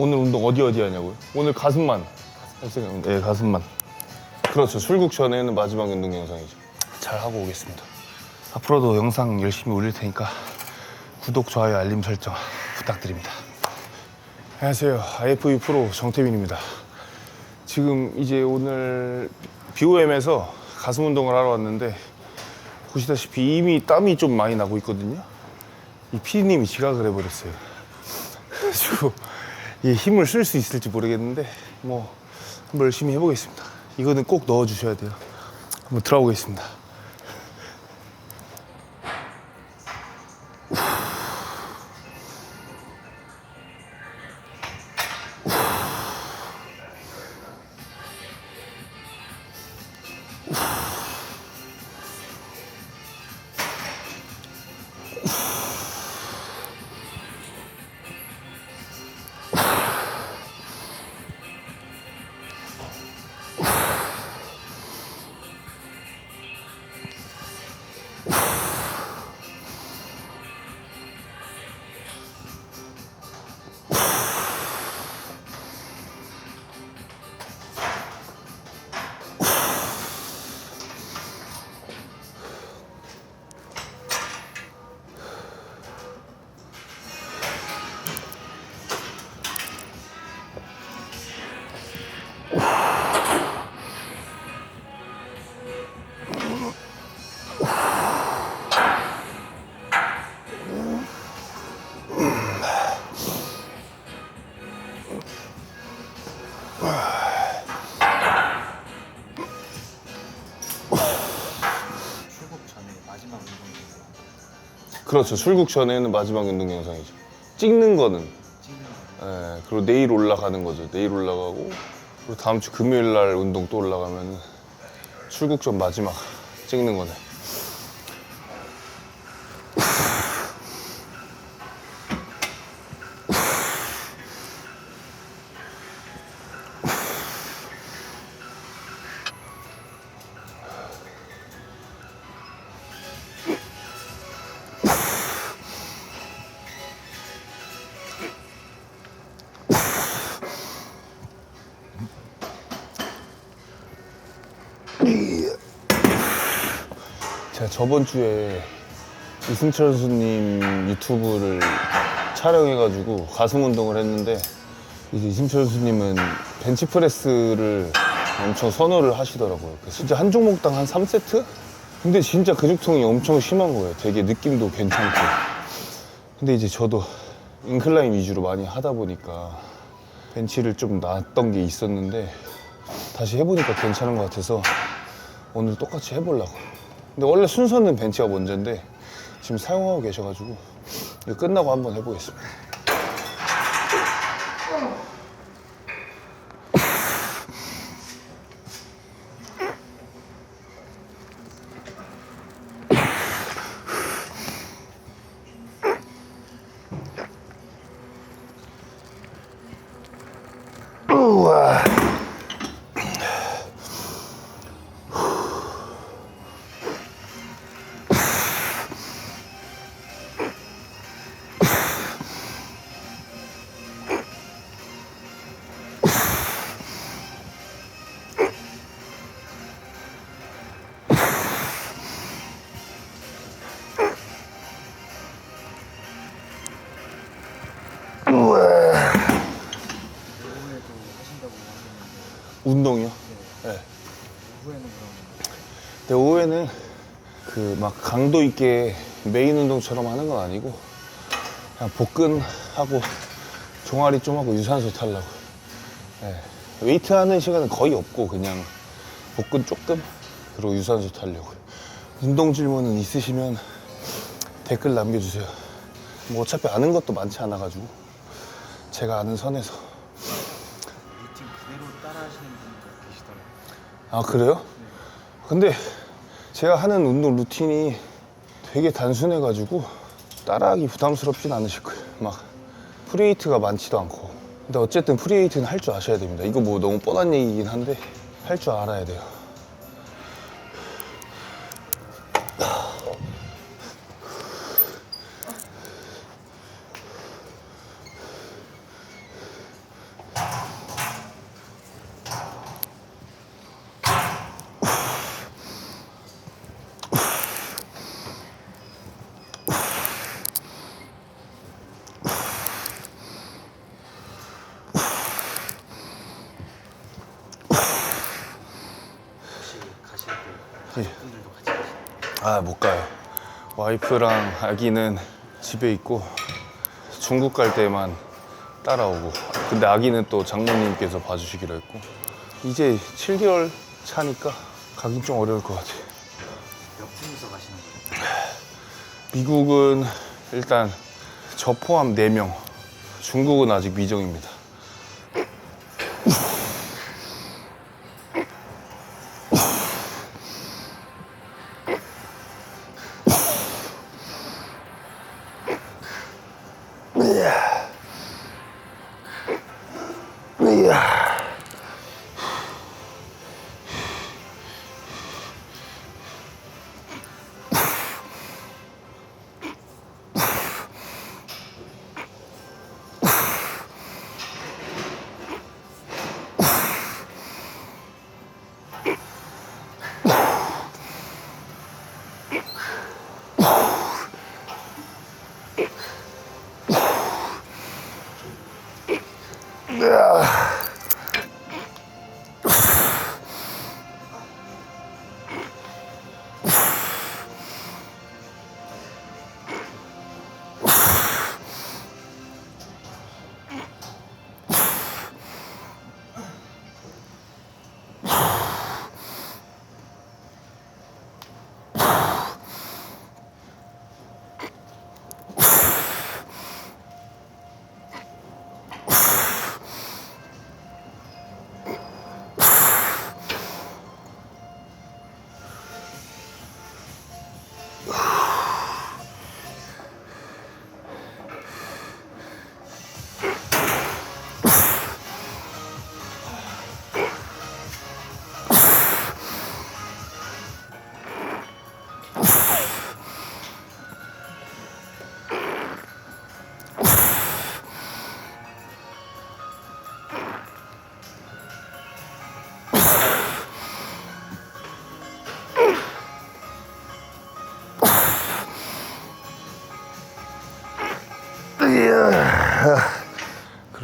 오늘 운동 어디 어디 하냐고요? 오늘 가슴만. 할 생각- 네, 가슴만. 그렇죠. 출국 전에는 마지막 운동 영상이죠. 잘 하고 오겠습니다. 앞으로도 영상 열심히 올릴 테니까 구독, 좋아요, 알림 설정 부탁드립니다. 안녕하세요. IFV 프로 정태빈입니다. 지금 이제 오늘 BOM에서 가슴 운동을 하러 왔는데 보시다시피 이미 땀이 좀 많이 나고 있거든요. 이 PD님이 지각을 해버렸어요. 그래가지고 이 힘을 쓸 수 있을지 모르겠는데 뭐 한번 열심히 해보겠습니다. 이거는 꼭 넣어주셔야 돼요. 한번 들어보겠습니다. 그렇죠. 출국 전에는 마지막 운동 영상이죠. 찍는 거는. 예, 그리고 내일 올라가는 거죠. 내일 올라가고 그리고 다음 주 금요일 날 운동 또 올라가면 출국 전 마지막 찍는 거네. 저번 주에 이승철 선수님 유튜브를 촬영해가지고 가슴 운동을 했는데 이제 이승철 선수님은 벤치프레스를 엄청 선호를 하시더라고요. 진짜 한 종목당 한 3세트? 근데 진짜 근육통이 엄청 심한 거예요. 되게 느낌도 괜찮고. 근데 이제 저도 인클라인 위주로 많이 하다 보니까 벤치를 좀 놨던 게 있었는데 다시 해보니까 괜찮은 것 같아서 오늘 똑같이 해보려고. 근데 원래 순서는 벤치가 먼저인데 지금 사용하고 계셔가지고 이거 끝나고 한번 해보겠습니다. 운동이요? 네. 근데 오후에는 그 막 강도 있게 메인 운동처럼 하는 건 아니고 그냥 복근하고 종아리 좀 하고 유산소 타려고. 네. 웨이트 하는 시간은 거의 없고 그냥 복근 조금 그리고 유산소 타려고. 운동 질문은 있으시면 댓글 남겨주세요. 뭐 어차피 아는 것도 많지 않아가지고 제가 아는 선에서. 아 그래요? 근데 제가 하는 운동 루틴이 되게 단순해가지고 따라하기 부담스럽진 않으실 거예요. 막 프리웨이트가 많지도 않고. 근데 어쨌든 프리웨이트는 할 줄 아셔야 됩니다. 이거 뭐 너무 뻔한 얘기긴 한데 할 줄 알아야 돼요. 아, 못 가요. 와이프랑 아기는 집에 있고 중국 갈 때만 따라오고. 근데 아기는 또 장모님께서 봐주시기로 했고. 이제 7개월 차니까 가긴 좀 어려울 것 같아요. 몇 분이서 가시는 거예요? 미국은 일단 저 포함 4명. 중국은 아직 미정입니다.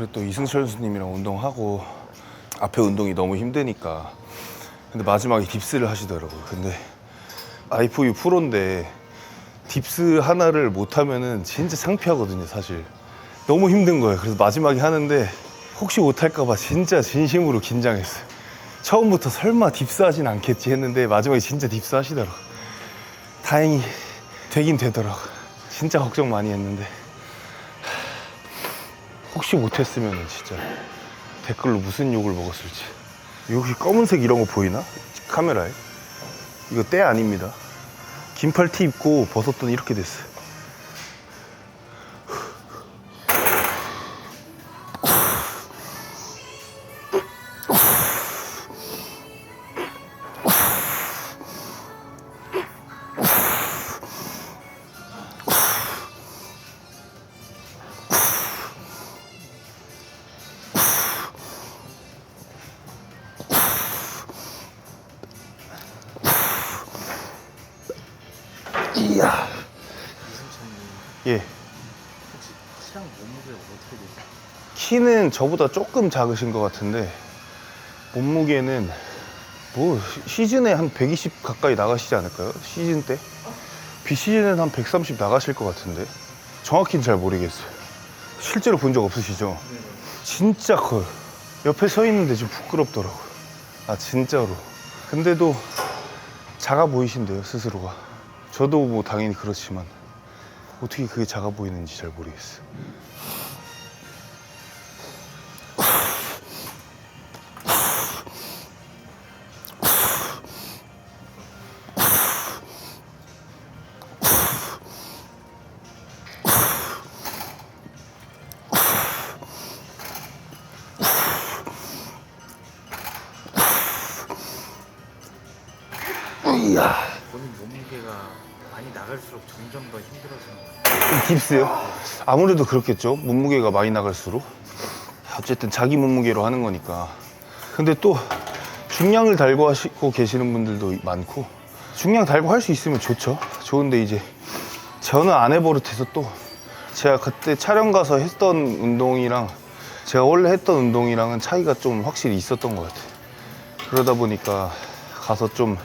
그리고 또 이승철 선수님이랑 운동하고 앞에 운동이 너무 힘드니까. 근데 마지막에 딥스를 하시더라고요. 근데 아이프유 프로인데 딥스 하나를 못하면은 진짜 창피하거든요 사실. 너무 힘든 거예요. 그래서 마지막에 하는데 혹시 못할까봐 진짜 진심으로 긴장했어요. 처음부터 설마 딥스 하진 않겠지 했는데 마지막에 진짜 딥스 하시더라고요. 다행히 되긴 되더라고요. 진짜 걱정 많이 했는데 혹시 못했으면 진짜 댓글로 무슨 욕을 먹었을지. 여기 검은색 이런 거 보이나? 카메라에? 이거 때 아닙니다. 긴팔 티 입고 벗었더니 이렇게 됐어요 이야 이승철님 예 혹시 키랑 몸무게가 어떻게 되세요? 키는 저보다 조금 작으신 것 같은데 몸무게는 뭐 시즌에 한 120 가까이 나가시지 않을까요? 시즌 때? 비시즌에는 한 130 나가실 것 같은데 정확히는 잘 모르겠어요 실제로 본 적 없으시죠? 진짜 커요 옆에 서 있는데 좀 부끄럽더라고요 아 진짜로 근데도 작아 보이신데요 스스로가 저도 뭐 당연히 그렇지만 어떻게 그게 작아 보이는지 잘 모르겠어요 나갈수록 점점 더 힘들어지는 거예요. 이 깁스요? 아무래도 그렇겠죠. 몸무게가 많이 나갈수록. 어쨌든 자기 몸무게로 하는 거니까. 근데 또 중량을 달고 하시고 계시는 분들도 많고 중량 달고 할 수 있으면 좋죠. 좋은데 이제 저는 안 해버릇해서 또 제가 그때 촬영 가서 했던 운동이랑 제가 원래 했던 운동이랑은 차이가 좀 확실히 있었던 것 같아요. 그러다 보니까 가서 좀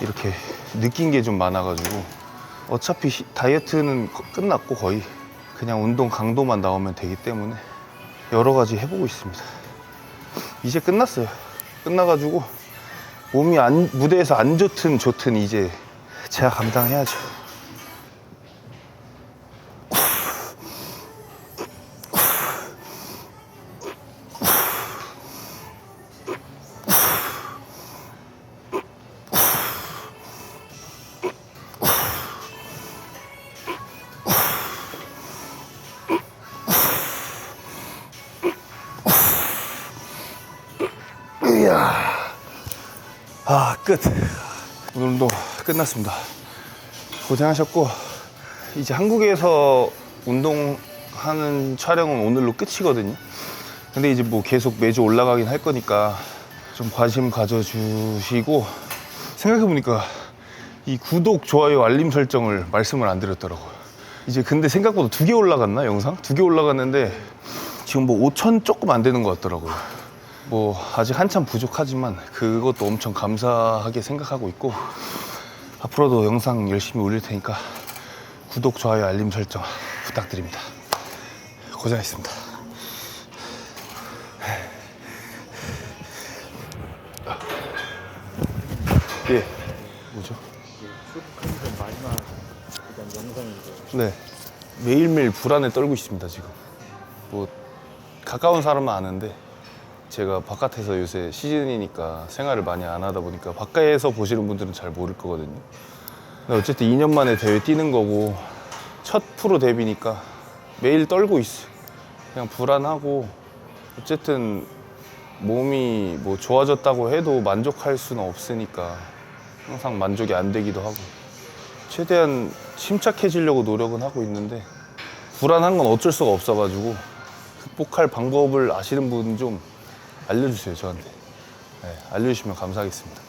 이렇게 느낀 게 좀 많아가지고 어차피 히- 다이어트는 거- 끝났고 거의 그냥 운동 강도만 나오면 되기 때문에 여러 가지 해보고 있습니다. 이제 끝났어요. 끝나가지고 몸이 안, 무대에서 안 좋든 좋든 이제 제가 감당해야죠. 아, 끝. 오늘 운동 끝났습니다. 고생하셨고, 이제 한국에서 운동하는 촬영은 오늘로 끝이거든요. 근데 이제 뭐 계속 매주 올라가긴 할 거니까 좀 관심 가져주시고, 생각해보니까 이 구독, 좋아요, 알림 설정을 말씀을 안 드렸더라고요. 이제 근데 생각보다 두 개 올라갔나, 영상? 두 개 올라갔는데 지금 뭐 5천 조금 안 되는 것 같더라고요. 뭐 아직 한참 부족하지만 그것도 엄청 감사하게 생각하고 있고 앞으로도 영상 열심히 올릴 테니까 구독, 좋아요, 알림 설정 부탁드립니다. 고생하셨습니다. 예. 뭐죠? 마지막 영상이죠. 네. 매일매일 불안에 떨고 있습니다, 지금. 뭐, 가까운 사람은 아는데, 제가 바깥에서 요새 시즌이니까 생활을 많이 안 하다 보니까 바깥에서 보시는 분들은 잘 모를 거거든요. 근데 어쨌든 2년 만에 대회 뛰는 거고, 첫 프로 데뷔니까 매일 떨고 있어요. 그냥 불안하고, 어쨌든 몸이 뭐 좋아졌다고 해도 만족할 수는 없으니까 항상 만족이 안 되기도 하고. 최대한 침착해지려고 노력은 하고 있는데 불안한 건 어쩔 수가 없어가지고 극복할 방법을 아시는 분 좀 알려주세요 저한테. 네, 알려주시면 감사하겠습니다